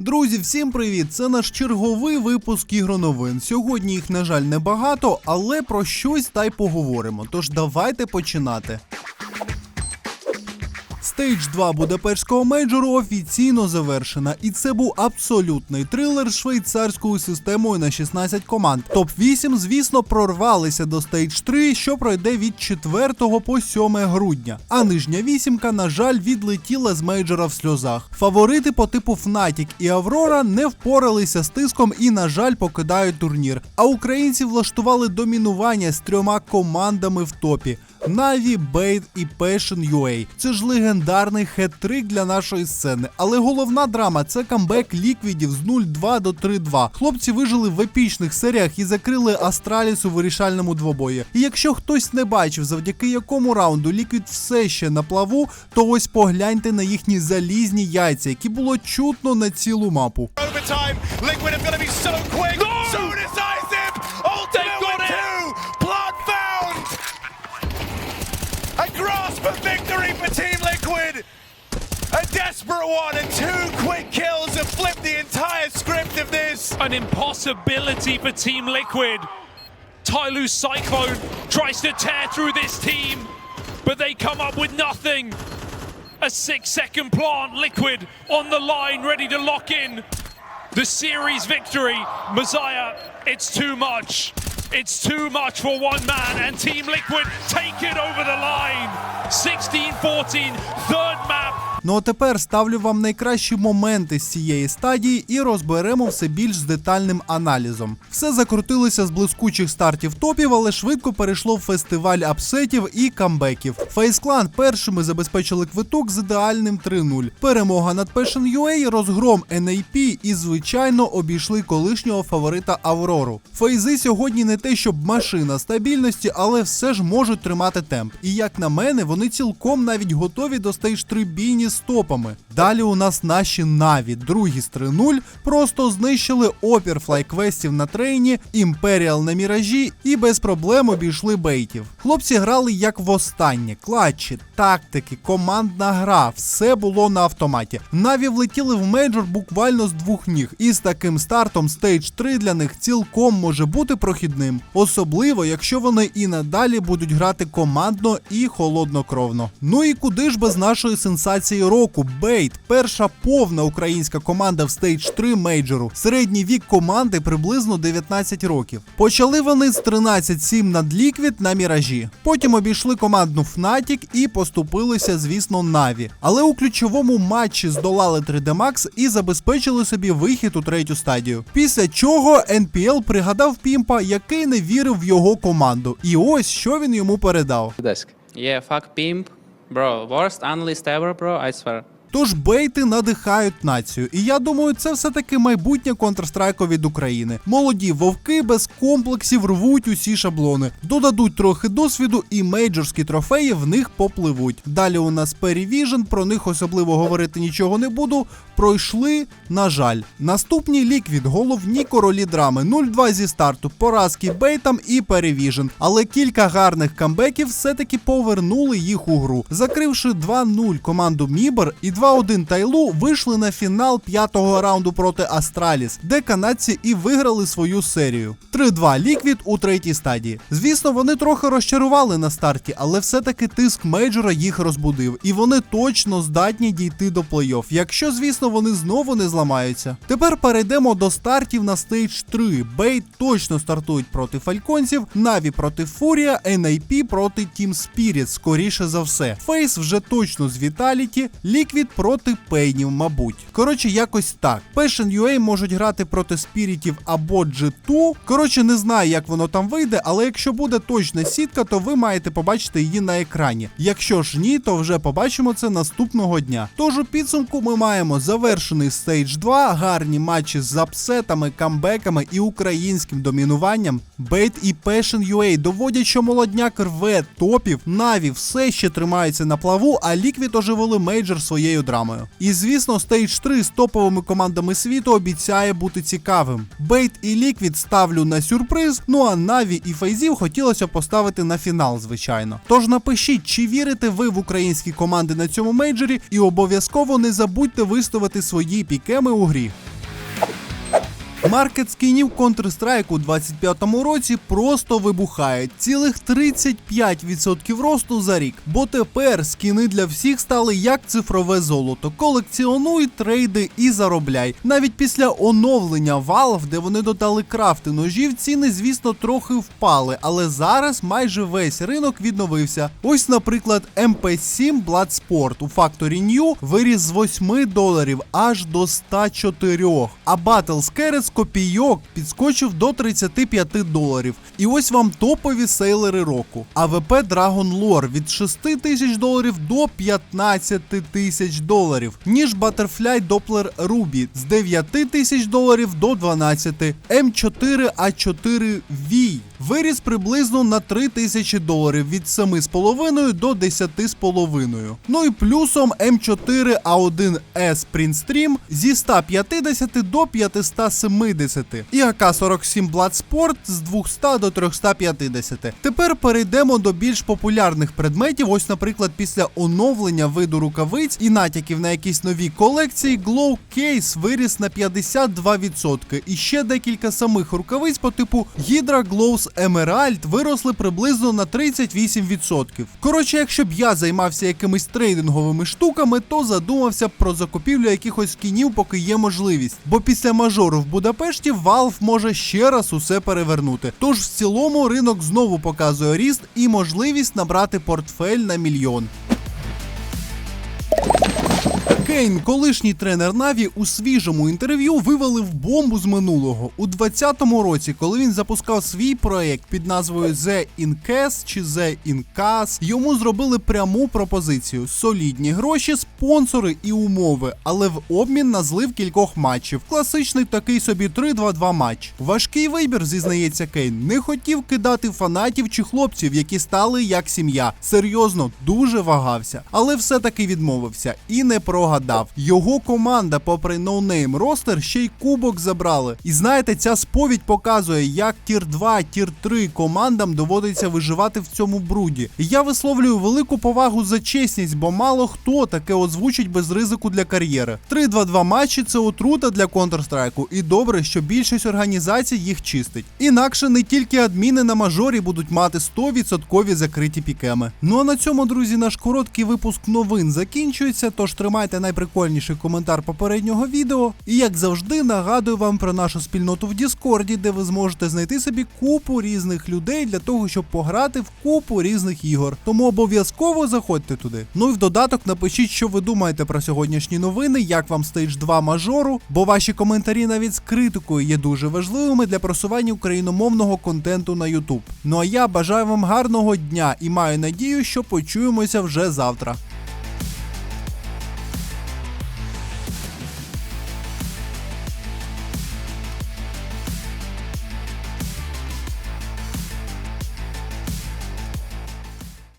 Друзі, всім привіт! Це наш черговий випуск ігроновин. Сьогодні їх, на жаль, небагато, але про щось та й поговоримо. Тож давайте починати. Стейдж 2 Будапештського мейджору офіційно завершена, і це був абсолютний трилер з швейцарською системою на 16 команд. Топ 8, звісно, прорвалися до стейдж 3, що пройде від 4 по 7 грудня. А нижня вісімка, на жаль, відлетіла з мейджора в сльозах. Фаворити по типу Fnatic і Аврора не впоралися з тиском і, на жаль, покидають турнір. А українці влаштували домінування з трьома командами в топі. Na'Vi, Bait і Passion UA. Це ж легендарний хет-трик для нашої сцени. Але головна драма це камбек ліквідів з 0-2 до 3-2. Хлопці вижили в епічних серіях і закрили Астраліс у вирішальному двобої. І якщо хтось не бачив, завдяки якому раунду ліквід все ще на плаву, то ось погляньте на їхні залізні яйця, які було чутно на цілу мапу. overtime. Liquid are going to be so quick, so one and two quick kills have flipped the entire script of this. An impossibility for Team Liquid. Tyloo Cyclone tries to tear through this team, but they come up with nothing. A six second plant, Liquid on the line, ready to lock in. The series victory. Messiah, it's too much. It's too much for one man, and Team Liquid take it over the line. 16 14, third map. Ну а тепер ставлю вам найкращі моменти з цієї стадії і розберемо все більш з детальним аналізом. Все закрутилося з блискучих стартів топів, але швидко перейшло в фестиваль апсетів і камбеків. Фейсклан першими забезпечили квиток з ідеальним 3-0. Перемога над Passion UA, розгром NAP і, звичайно, обійшли колишнього фаворита Аврору. Фейзи сьогодні не те, щоб машина стабільності, але все ж можуть тримати темп. І як на мене, вони цілком навіть готові до стейдж 3 бійні з топами. Далі у нас наші Наві, другі з 3-0, просто знищили опір флайквестів на трейні, імперіал на міражі і без проблем обійшли бейтів. Хлопці грали як востаннє, клатчі, тактики, командна гра, все було на автоматі. Наві влетіли в мейджор буквально з двох ніг, і з таким стартом стейдж 3 для них цілком може бути прохідним, особливо якщо вони і надалі будуть грати командно і холоднокровно. Ну і куди ж без нашої сенсації року? Бейт, перша повна українська команда в стейдж 3 мейджору. Середній вік команди приблизно 19 років. Почали вони з 13-7 над Ліквід на міражі. Потім обійшли командну Fnatic і поступилися, звісно, Наві. Але у ключовому матчі здолали 3D Max і забезпечили собі вихід у третю стадію. Після чого NPL пригадав Пімпа, який не вірив в його команду. І ось що він йому передав. Yeah, fuck pimp. Bro, worst analyst ever, bro, I swear. Тож бейти надихають націю, і я думаю, це все-таки майбутнє Counter-Strike від України. Молоді вовки без комплексів рвуть усі шаблони, додадуть трохи досвіду, і мейджорські трофеї в них попливуть. Далі у нас Perivision, про них особливо говорити нічого не буду. Пройшли, на жаль. Наступні ліквід, головні королі драми. 0-2 зі старту, поразки бейтам і Perivision. Але кілька гарних камбеків все-таки повернули їх у гру. Закривши 2-0 команду Мібер і 2-1 Тайлу вийшли на фінал п'ятого раунду проти Астраліс, де канадці і виграли свою серію. 3-2 ліквід у третій стадії. Звісно, вони трохи розчарували на старті, але все-таки тиск мейджора їх розбудив, і вони точно здатні дійти до плей-офф, якщо, звісно, вони знову не зламаються. Тепер перейдемо до стартів на стейдж 3. Бейт точно стартують проти фальконців, Наві проти Фурія, NIP проти Team Spirit, скоріше за все. Фейс вже точно з Віталіті, Ліквід проти Пейнів, мабуть. Коротше, якось так. Passion UA можуть грати проти спірітів або G2. Коротше, не знаю, як воно там вийде, але якщо буде точна сітка, то ви маєте побачити її на екрані. Якщо ж ні, то вже побачимо це наступного дня. Тож у підсумку ми маємо завершений стейдж 2, гарні матчі з апсетами, камбеками і українським домінуванням. Бейт і Passion UA доводять, що молодняк рве топів, Наві все ще тримаються на плаву, а Ліквід оживили мейджор своєю драмою. І звісно, стейдж 3 з топовими командами світу обіцяє бути цікавим. Бейт і Ліквід ставлю на сюрприз. Ну а Наві і Фейзів хотілося поставити на фінал, звичайно. Тож напишіть, чи вірите ви в українські команди на цьому мейджорі, і обов'язково не забудьте виставити свої пікеми у грі. Маркет скінів Counter-Strike у 25-му році просто вибухає. Цілих 35% росту за рік. Бо тепер скіни для всіх стали як цифрове золото. Колекціонуй, трейди і заробляй. Навіть після оновлення Valve, де вони додали крафти ножів, ціни, звісно, трохи впали, але зараз майже весь ринок відновився. Ось, наприклад, MP7 Bloodsport у Factory New виріс з 8 доларів аж до 104, а Battle Scarlet копійок підскочив до 35 доларів. І ось вам топові сейлери року. АВП Dragon Lore від 6 тисяч доларів до 15 тисяч доларів, ніж Butterfly Doppler Ruby з 9 тисяч доларів до 12. М4 А4 V виріс приблизно на 3 тисячі доларів від 7,5 до 10,5. Ну і плюсом М4 А1 S Print Stream зі 150 до 570 і АК-47 Bloodsport з 200 до 350. Тепер перейдемо до більш популярних предметів. Ось, наприклад, після оновлення виду рукавиць і натяків на якісь нові колекції, Glow Case виріс на 52%. І ще декілька самих рукавиць по типу Hydra Glows Emerald виросли приблизно на 38%. Коротше, якщо б я займався якимись трейдинговими штуками, то задумався б про закупівлю якихось кінів, поки є можливість. Бо після мажору в Будапешті Valve може ще раз усе перевернути. Тож в цілому ринок знову показує ріст і можливість набрати портфель на мільйон. Кейн, колишній тренер Наві, у свіжому інтерв'ю вивалив бомбу з минулого у 20-му році, коли він запускав свій проект під назвою The Incas чи The Incas, йому зробили пряму пропозицію: солідні гроші, спонсори і умови, але в обмін на злив кількох матчів. Класичний такий собі 3-2-2 матч. Важкий вибір, зізнається Кейн. Не хотів кидати фанатів чи хлопців, які стали як сім'я. Серйозно, дуже вагався, але все-таки відмовився і не прогадав. Його команда, попри ноунейм ростер, ще й кубок забрали. І знаєте, ця сповідь показує, як тір 2, тір 3 командам доводиться виживати в цьому бруді. І я висловлюю велику повагу за чесність, бо мало хто таке озвучить без ризику для кар'єри. 3-2-2 матчі це отрута для Counter-Strike, і добре, що більшість організацій їх чистить. Інакше не тільки адміни на мажорі будуть мати 100% закриті пікеми. Ну а на цьому, друзі, наш короткий випуск новин закінчується. Тож тримайте найприкольніший коментар попереднього відео. І як завжди, нагадую вам про нашу спільноту в Діскорді, де ви зможете знайти собі купу різних людей для того, щоб пограти в купу різних ігор. Тому обов'язково заходьте туди. Ну і в додаток напишіть, що ви думаєте про сьогоднішні новини, як вам стейдж 2 мажору, бо ваші коментарі навіть з критикою є дуже важливими для просування україномовного контенту на YouTube. Ну а я бажаю вам гарного дня і маю надію, що почуємося вже завтра.